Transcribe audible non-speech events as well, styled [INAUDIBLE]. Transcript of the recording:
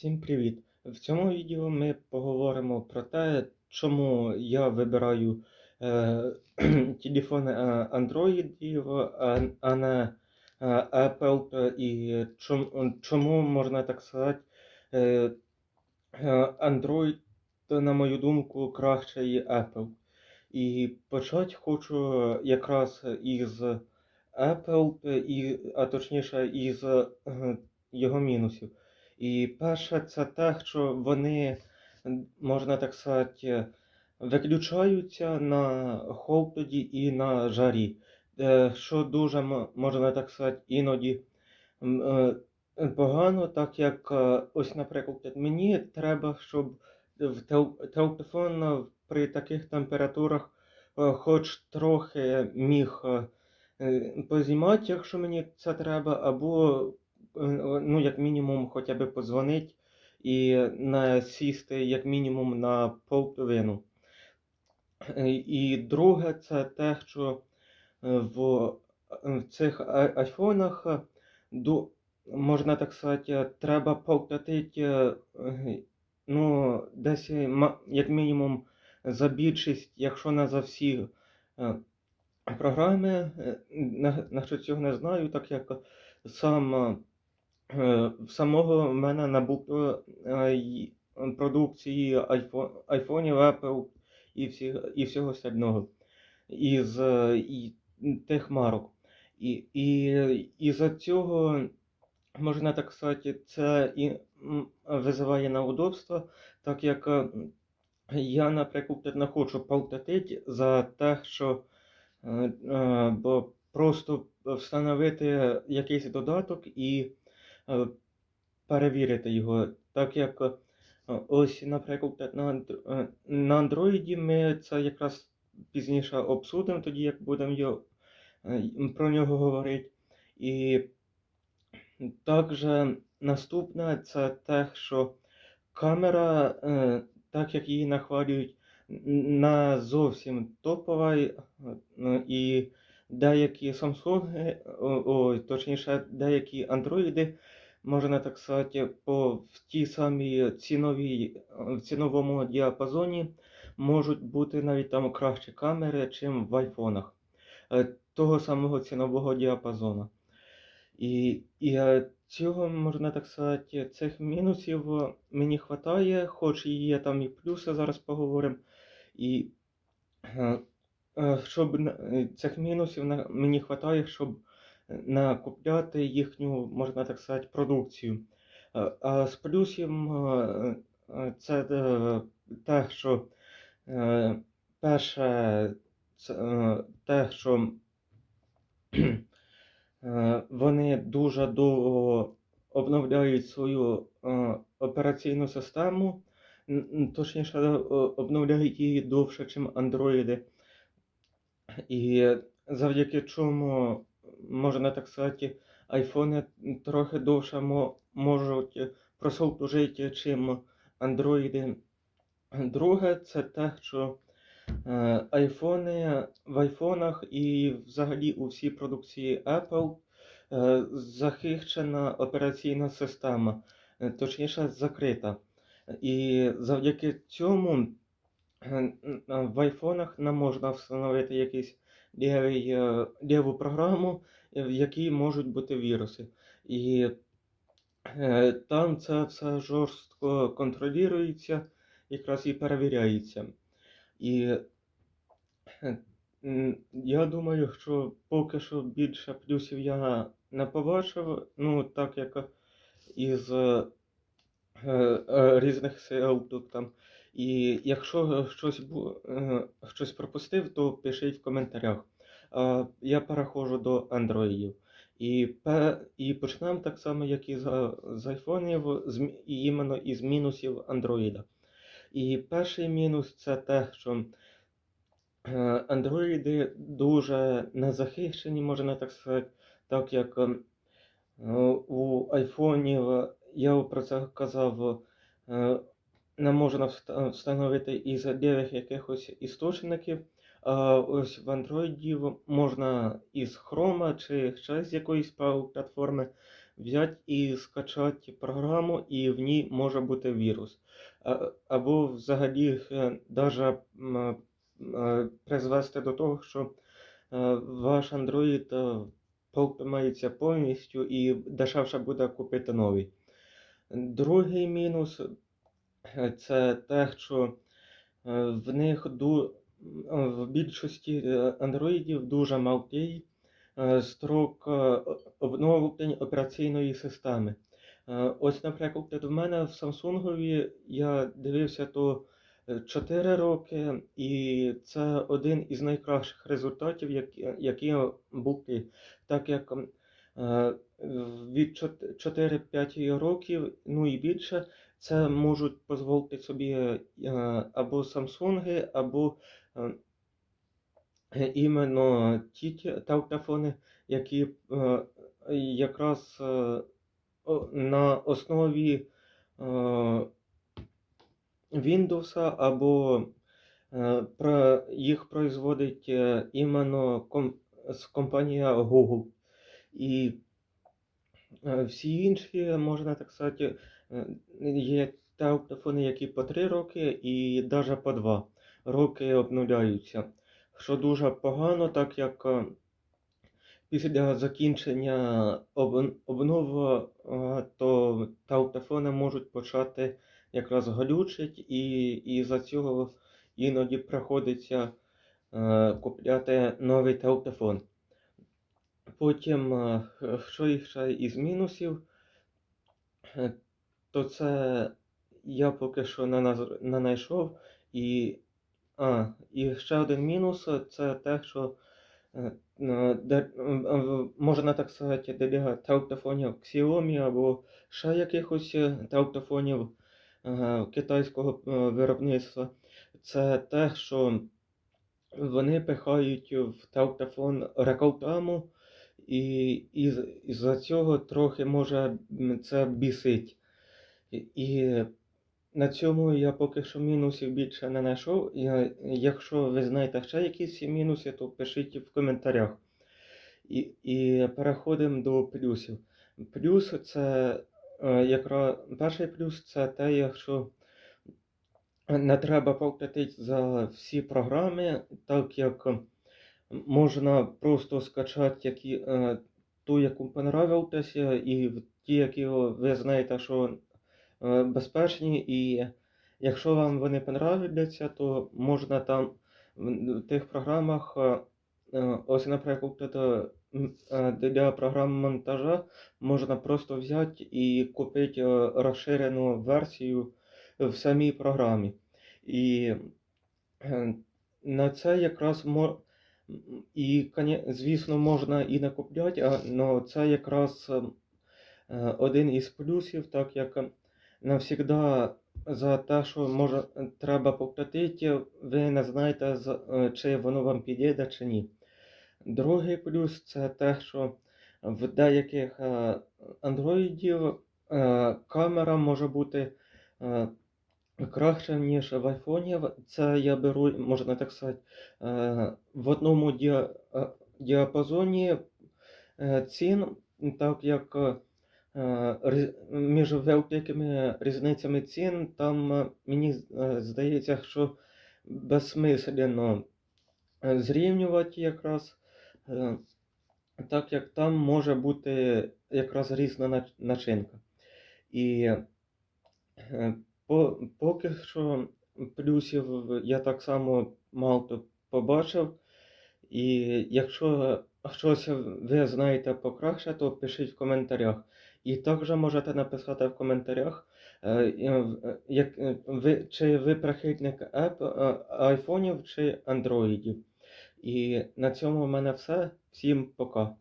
Всім привіт! В цьому відео ми поговоримо про те, чому я вибираю е, [CLEARS THROAT] телефони е, Android, а, не е, Apple, і чому, чому можна так сказати, е, е, Android, на мою думку, краще є Apple. І почати хочу якраз із Apple, і, а точніше із його мінусів. І перше, це те, що вони, можна так сказати, виключаються на холоді і на жарі, Е, що дуже, можна так сказати, іноді е, погано, так як е, ось, наприклад, мені треба, щоб в тел- телефон при таких температурах хоч трохи міг познімати, якщо мені це треба, або ну, як мінімум, хоча б подзвонить і не сісти, як мінімум, на половину. Е, І друге, це те, що е, в, е, в цих айфонах можна так сказати, треба поплатити е, ну, десь як мінімум за більшість, якщо не за всі програми. Е, на- Насчет цього не знаю, так як сам самого в мене набуто е, продукції айфонів, Apple і, всі, і всього остального. Із е, і тих марок. І, і, і за цього, можна так сказати, це і визиває на удобство, так як е, я, наприклад, не хочу платити за те, що е, е, бо просто встановити якийсь додаток і е, перевірити його. Так як е, ось, наприклад, на, е, Android ми це якраз пізніше обсудимо, тоді як будемо е, про нього говорити. І також наступне це те, що камера, е, так як її нахвалюють, не зовсім топова, е, е, і деякі Samsung, о- точніше, деякі Android, можна так сказати, по в тій самій ціновій, в ціновому діапазоні можуть бути навіть там кращі камери, чим в айфонах е, того самого цінового діапазону. І, і е, цього, можна так сказати, цих мінусів е, мені вистачає, хоч і є там і плюси, зараз поговоримо. І е, е, щоб е, цих мінусів мені вистачає, щоб накупляти їхню, можна так сказати, продукцію. Е, А з плюсів е, е, це те, що перше, те, що Вони дуже довго обновляють свою операційну систему, точніше, обновляють її довше, ніж андроїди. І завдяки чому, можна так сказати, айфони трохи довше мо- можуть прослужити, чим андроїди. Друге, це те, що Е, Айфони в айфонах і взагалі у всій продукції Apple е, захищена операційна система, е, точніше закрита. І завдяки цьому в айфонах не можна встановити е, ліву програму, е, в якій можуть бути віруси. І е, там це все жорстко контролюється, якраз і перевіряється. І Я думаю, що поки що більше плюсів я не побачив, ну так як із е, е, різних сил тут там. І якщо щось е, щось пропустив, то пишіть в коментарях. Я переходжу до андроїдів. І, і почнемо так само, як і з, з айфонів, з, іменно із мінусів андроїда. І перший мінус це те, що Е, Андроїди дуже незахищені, можна так сказати, так як е, у айфонів, я про це казав, е, не можна вста- встановити із лівих якихось істочників. А ось в Android можна із Chrome чи ще з якоїсь платформи взяти і скачати програму, і в ній може бути вірус. Або взагалі навіть призвести до того, що е, ваш Android е, поламається повністю і дешевше буде купити новий. Другий мінус е, це те, що е, в них е, в більшості е, андроїдів дуже малий е, строк е, обновлень операційної системи. Е, Ось, наприклад, в мене в Samsung я дивився то е, 4 роки, і це один із найкращих результатів, які, які були, так як е, від 4-5 років, ну і більше, це можуть дозволити собі е, або Samsung, або е, іменно ті телефони, які е, якраз е, на основі е, Windows або е, їх производить е, іменно з компанія Google. І е, всі інші, можна так сказати, е, є телефони, які по 3 роки і навіть по 2 роки обнуляються. Що дуже погано, так як е, після закінчення об- обнов, е, то телефони можуть почати якраз глючить, і, і за цього іноді приходиться е, купляти новий телефон. Потім, е, що ще із мінусів, е, то це я поки що не, наз- знайшов. І, а, і ще один мінус це те, що е, е, де, е, е, можна так сказати, для телефонів Xiaomi або ще якихось е, телефонів е, китайського е, виробництва, це те, що вони пихають в телефон рекламу, і, і, з- із-за цього трохи може це бісить. І, і на цьому я поки що мінусів більше не знайшов. Я, якщо ви знаєте ще якісь мінуси, то пишіть в коментарях. І, і переходимо до плюсів. Плюс це е, якраз перший плюс це те, якщо не треба платити за всі програми, так як можна просто скачати які, е, ту, яку понравилася, і в ті, які ви знаєте, що е, безпечні, і якщо вам вони понравляться, то можна там в тих програмах, е, е, ось, наприклад, е, для програм монтажа можна просто взяти і купити е, розширену версію в самій програмі. І е, на це якраз мо... і, звісно, можна і не купляти, але це якраз е, один із плюсів, так як навсігда за те, що може, треба поплатити, ви не знаєте, е, чи воно вам підійде, чи ні. Другий плюс це те, що в деяких е, андроїдів камера може бути краще, ніж в айфоні. Це я беру, можна так сказати, е, в одному е, діапазоні е, цін, так як між великими різницями цін, там мені здається, що безсмислено зрівнювати якраз, так як там може бути якраз різна начинка. І поки що плюсів я так само мало побачив. І якщо щось ви знаєте покраще, то пишіть в коментарях. І також можете написати в коментарях, е, е, як, е, ви, чи ви прихильник айфонів чи андроїдів. І на цьому в мене все. Всім пока.